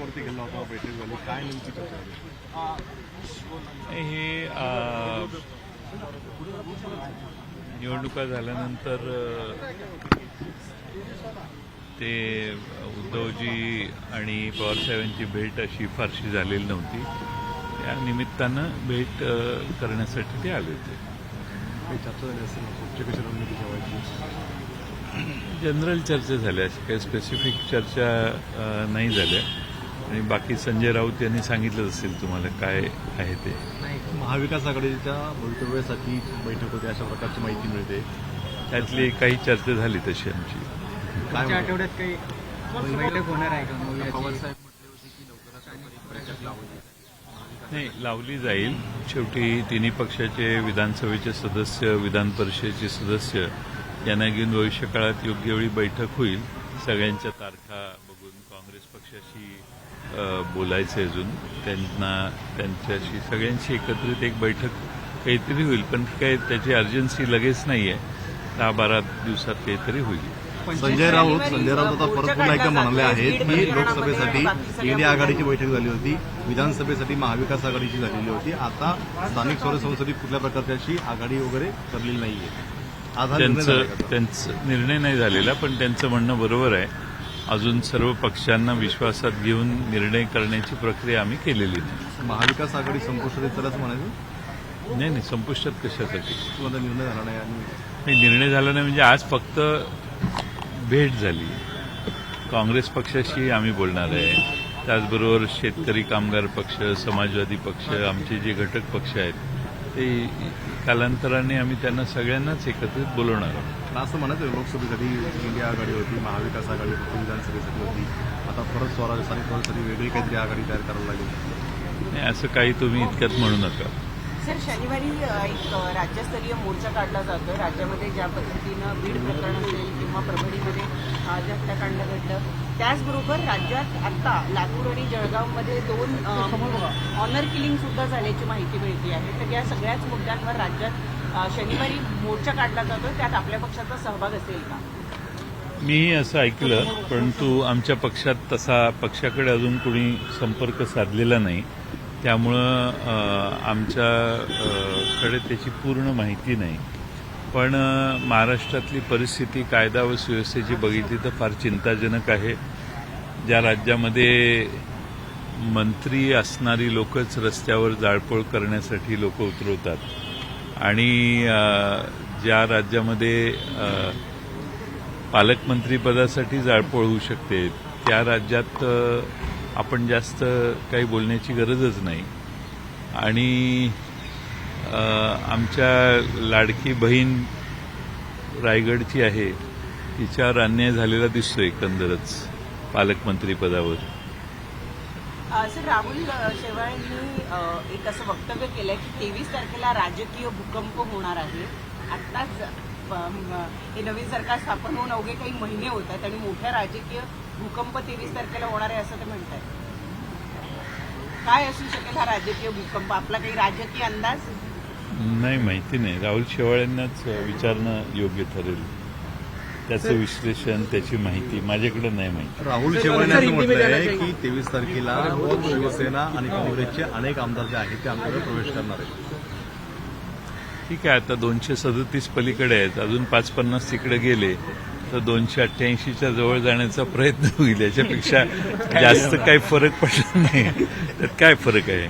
वरती गेला होता बैठक झाली. काय नेमकी चर्चा हे निवडणुका झाल्यानंतर ते उद्धवजी आणि पवारसाहेबांची भेट अशी फारशी झालेली नव्हती. त्या निमित्तानं भेट करण्यासाठी ते आले होते. जनरल चर्चा झाल्या अशी काही स्पेसिफिक चर्चा नाही झाल्या. आणि बाकी संजय राऊत यांनी सांगितलं असेल तुम्हाला काय आहे ते. महाविकास आघाडीच्या भवितव्यासाठी बैठक होते अशा प्रकारची माहिती मिळते. त्यातली काही चर्चा झाली तशी आमची. काय? आठवड्यात काही बैठक होणार आहे का? नाही लावली जाईल. शेवटी तिन्ही पक्षाचे विधानसभेचे सदस्य विधान परिषदेचे सदस्य यांना घेऊन भविष्य काळात योग्य वेळी बैठक होईल. सगळ्यांच्या तारखा बघून काँग्रेस पक्षाशी बोलायचं अजून. त्यांना त्यांच्याशी सगळ्यांशी एकत्रित एक बैठक काहीतरी होईल पण काय त्याची अर्जन्सी लगेच नाहीये. दहा बारा दिवसात काहीतरी होईल. संजय राऊत संजय राऊत आता परत पुन्हा एकदा म्हणाले आहेत की लोकसभेसाठी इंडिया आघाडीची बैठक झाली होती विधानसभेसाठी महाविकास आघाडीची झालेली होती. आता स्थानिक स्वराज्य संस्थेत कुठल्या प्रकारची आघाडी वगैरे ठरलेली नाहीये? त्यांचं निर्णय नाही झालेला पण त्यांचं म्हणणं बरोबर आहे. अजून सर्व पक्षांना विश्वासात घेऊन निर्णय करण्याची प्रक्रिया आम्ही केलेली नाही. महाविकास आघाडी संपुष्टात असं म्हणायचं? नाही नाही संपुष्टात कशासाठी? तुम्हाला निर्णय झाला नाही आणि नाही, निर्णय झाला नाही म्हणजे आज फक्त भेट झाली. काँग्रेस पक्षाशी आम्ही बोलणार आहे. त्याचबरोबर शेतकरी कामगार पक्ष समाजवादी पक्ष आमचे जे घटक पक्ष आहेत ते कालांतराने आम्ही त्यांना सगळ्यांनाच एकत्रित बोलवणार आहोत. पण असं म्हणत आहे लोकसभेसाठी इंडिया आघाडी होती महाविकास आघाडी होती विधानसभेसाठी होती. आता परत स्वराज्यासाठी वेगळी काहीतरी आघाडी तयार करायला लागेल? नाही, असं काही तुम्ही इतक्यात म्हणू नका. सर शनिवारी एक राज्यस्तरीय मोर्चा काढला जातोय. राज्यामध्ये ज्या पद्धतीनं बीड प्रकरण असेल किंवा परभणीमध्ये जे हत्याकांड घडलं त्याचबरोबर राज्यात आता लातूर आणि जळगावमध्ये दोन ऑनर किलिंग सुद्धा झाल्याची माहिती मिळते आहे. तर या सगळ्याच मुद्द्यांवर राज्यात शनिवारी मोर्चा काढला जातो त्यात आपल्या पक्षाचा सहभाग असेल का? मी असं ऐकलं परंतु आमच्या पक्षात तसा पक्षाकडे अजून कोणी संपर्क साधलेला नाही. त्यामुळं आमच्याकडे त्याची पूर्ण माहिती नाही. पण महाराष्ट्रातली परिस्थिती कायदा व सुव्यवस्थेची बघितली तर फार चिंताजनक आहे. ज्या राज्यामध्ये मंत्री असणारी लोकच रस्त्यावर जाळपोळ करण्यासाठी लोक उतरवतात. आणि ज्या राज्यामध्ये पालकमंत्रीपदासाठी जाळपोळ होऊ शकते त्या राज्यात आपण जास्त काही बोलण्याची गरजच नाही. आणि आमच्या लाडकी बहीण रायगडची आहे तिच्यावर अन्याय झालेला दिसतो एकंदरच पालकमंत्रीपदावर सर राहुल शेवाळेंनी एक असं वक्तव्य केलंय की तेवीस तारखेला राजकीय भूकंप होणार आहे. आत्ताच हे नवीन सरकार स्थापन होऊन अवघे काही महिने होत आहेत आणि मोठ्या राजकीय भूकंप तेवीस तारखेला होणार आहे असं ते म्हणतात काय असू शकेल हा राजकीय भूकंप? आपला काही राजकीय अंदाज? नाही माहिती नाही. राहुल शेवाळ्यांनाच विचारणं योग्य ठरेल. त्याचं विश्लेषण त्याची माहिती माझ्याकडे नाही माहिती. राहुल शेवाळे असं म्हटलं आहे की तेवीस तारखेला शिवसेना आणि काँग्रेसचे अनेक आमदार जे आहेत ते आमच्याकडे प्रवेश करणार आहेत. ठीक आहे आता दोनशे सदतीस पलीकडे आहेत. अजून पाच पन्नास तिकडे गेले तर दोनशे अठ्ठ्याऐंशीच्या जवळ जाण्याचा प्रयत्न होईल. याच्यापेक्षा जास्त काही फरक पडला नाही. त्यात काय फरक आहे?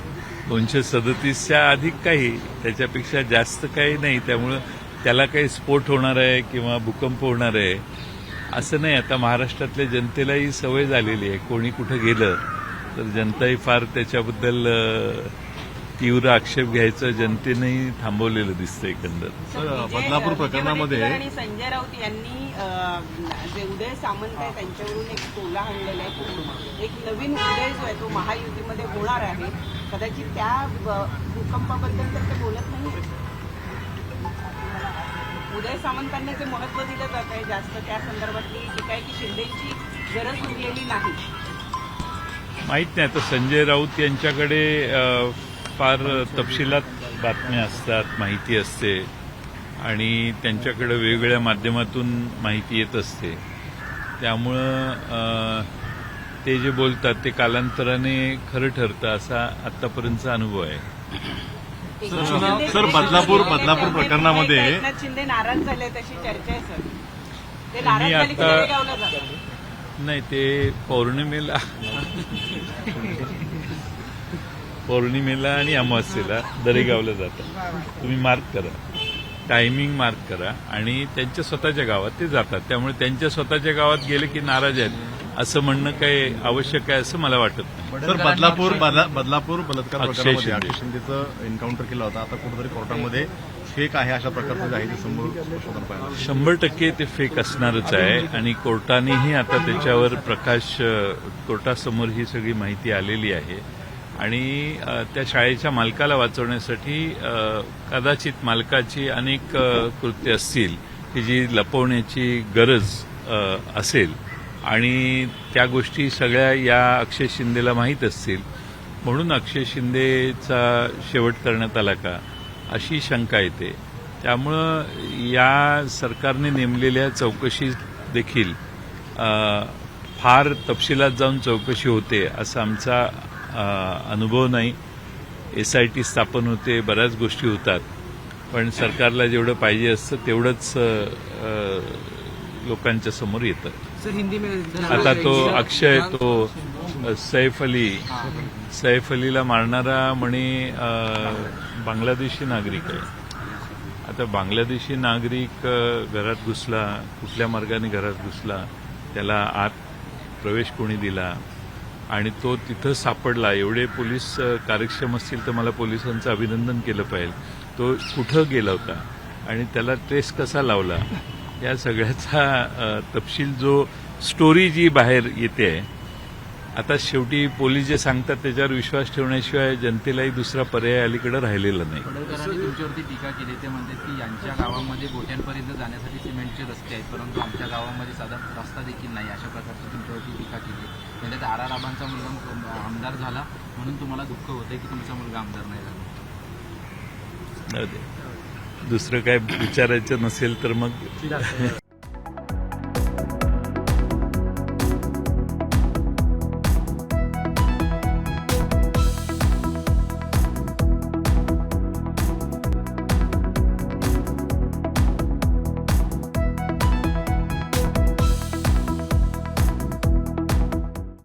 दोनशे सदतीसच्या अधिक काही त्याच्यापेक्षा जास्त काही नाही. त्यामुळं त्याला काही स्फोट होणार आहे किंवा भूकंप होणार आहे असं नाही. आता महाराष्ट्रातल्या जनतेलाही सवय झालेली आहे. कोणी कुठं गेलं तर जनताही फार त्याच्याबद्दल तीव्र आक्षेप घ्यायचं जनतेनेही थांबवलेलं दिसतं एकंदर. बदलापूर प्रकरणामध्ये- संजय राऊत यांनी जे उदय सामंत आहे त्यांच्यावरून एक टोला आणलेला आहे एक नवीन उदय जो आहे तो महायुतीमध्ये होणार आहे. कदाचित त्या भूकंपाबद्दल उदय सामंतांना जे महत्त्व दिलं जात आहे जास्त त्या संदर्भातली टीका आहे की शिंदेची गरज उरलेली नाही. माहीत नाही आता संजय राऊत यांच्याकडे फार तपशिलात बातम्या असतात माहिती असते. आणि त्यांच्याकडे वेगवेगळ्या माध्यमातून माहिती येत असते. त्यामुळं ते जे बोलतात ते कालांतराने खरं ठरतं असा आतापर्यंतचा अनुभव आहे. सर, बदलापूर- बदलापूर प्रकरणामध्ये- एकनाथ शिंदे नाराज झाले तशी चर्चा आहे सर. ते मी नाराज झाले की आता- तळेगावला जातात नाही ते पौर्णिमेला पौर्णिमेला आणि अमावस्येला दरेगावला जातात. तुम्ही मार्क करा. टायमिंग मार्क करा आणि त्यांच्या स्वतःच्या गावात ते जातात. त्यामुळे त्यांच्या स्वतःच्या गावात गेले की नाराज आहेत. असं म्हणणं काही आवश्यक आहे असं मला वाटत नाही. सर बदलापूर बदला- बदलापूर बलात्कार अक्षय प्रकरणामध्ये शिंदे. अक्षय शिंदेचं एन्काउंटर केलं होतं. आता कुठेतरी कोर्टामध्ये फेक आहे अशा प्रकारचं जे आहे ते समोर पाहिलं. शंभर टक्के ते फेक असणारच आहे आणि कोर्टानेही आता त्याच्यावर प्रकाश अ, कोर्टासमोर ही सगळी माहिती आलेली आहे. आणि अ, त्या शाळेच्या मालकाला वाचवण्यासाठी अ, कदाचित मालकाची अनेक अ, कृत्य असतील की जी लपवण्याची गरज अ, असेल. आणि त्या गोष्टी सगळ्या या अक्षय शिंदेला माहीत असतील. म्हणून अक्षय शिंदेचा शेवट करण्यात आला का अशी शंका येते. त्यामुळं या सरकारने नेमलेल्या चौकशी देखील फार तपशिलात जाऊन चौकशी होते असा आमचा अनुभव नाही. एस आय टी स्थापन होते बऱ्याच गोष्टी होतात. पण सरकारला जेवढं पाहिजे असतं तेवढंच लोकांच्या समोर येतं. सर हिंदी में आता तो अक्षय तो सैफ अली. सैफ अलीला मारणारा म्हणे बांगलादेशी नागरिक आहे. आता बांगलादेशी नागरिक घरात घुसला कुठल्या मार्गाने घरात घुसला त्याला आत प्रवेश कोणी दिला? आणि तो तिथं सापडला. एवढे पोलीस कार्यक्षम असतील तर मला पोलिसांचं अभिनंदन केलं पाहिजे. तो कुठं गेला होता? आणि त्याला ट्रेस कसा लावला? या सगळ्याचा तपशील जो स्टोरी जी बाहेर येते आता शेवटी पोलीस जे सांगतात त्याच्यावर विश्वास ठेवण्याशिवाय जनतेलाही दुसरा पर्याय अलीकडे राहिलेला नाही. तुमच्यावरती टीका केली ते म्हणतात की यांच्या गावामध्ये गोट्यांपर्यंत जाण्यासाठी सिमेंटचे रस्ते आहेत परंतु आमच्या गावामध्ये साधा रस्ता देखील नाही. अशा प्रकारची तुमच्यावरती टीका केली. म्हणजे आर आर आबांचा मुलगा आमदार झाला म्हणून तुम्हाला दुःख होतंय की तुमचा मुलगा आमदार नाही झाला. दुसरं काय विचारायचं नसेल तर मग.